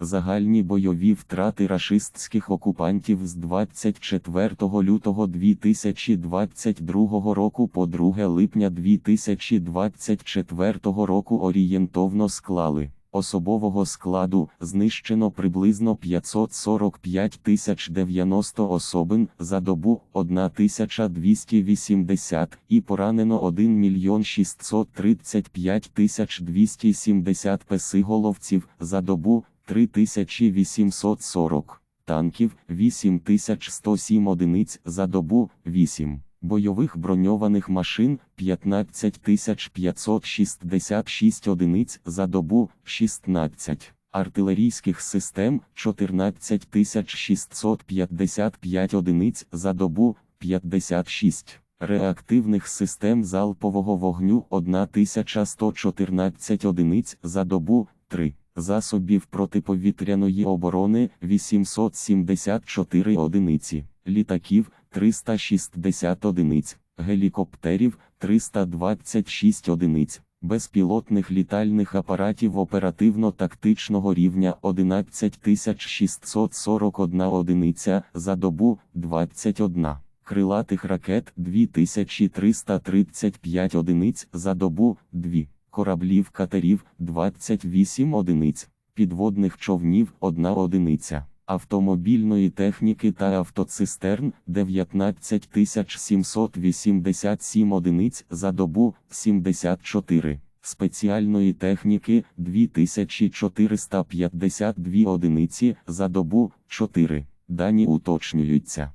Загальні бойові втрати рашистських окупантів з 24 лютого 2022 року по 2 липня 2024 року орієнтовно склали. Особового складу знищено приблизно 545 тисяч 90 особин за добу 1280 і поранено 1 мільйон 635 тисяч 270 песиголовців за добу 3840, танків 8107 одиниць за добу 8. Бойових броньованих машин 15566 одиниць за добу 16, артилерійських систем 14655 одиниць за добу 56, реактивних систем залпового вогню 1114 одиниць за добу 3. Засобів протиповітряної оборони 874 одиниці, літаків 360 одиниць, гелікоптерів 326 одиниць, безпілотних літальних апаратів оперативно-тактичного рівня 11641 одиниця за добу 21. Крилатих ракет 2335 одиниць за добу 2 кораблів катерів 28 одиниць, підводних човнів 1 одиниця, автомобільної техніки та автоцистерн 19787 одиниць за добу 74, спеціальної техніки 2452 одиниці за добу 4. Дані уточнюються.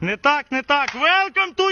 Не так, не так. Welcome to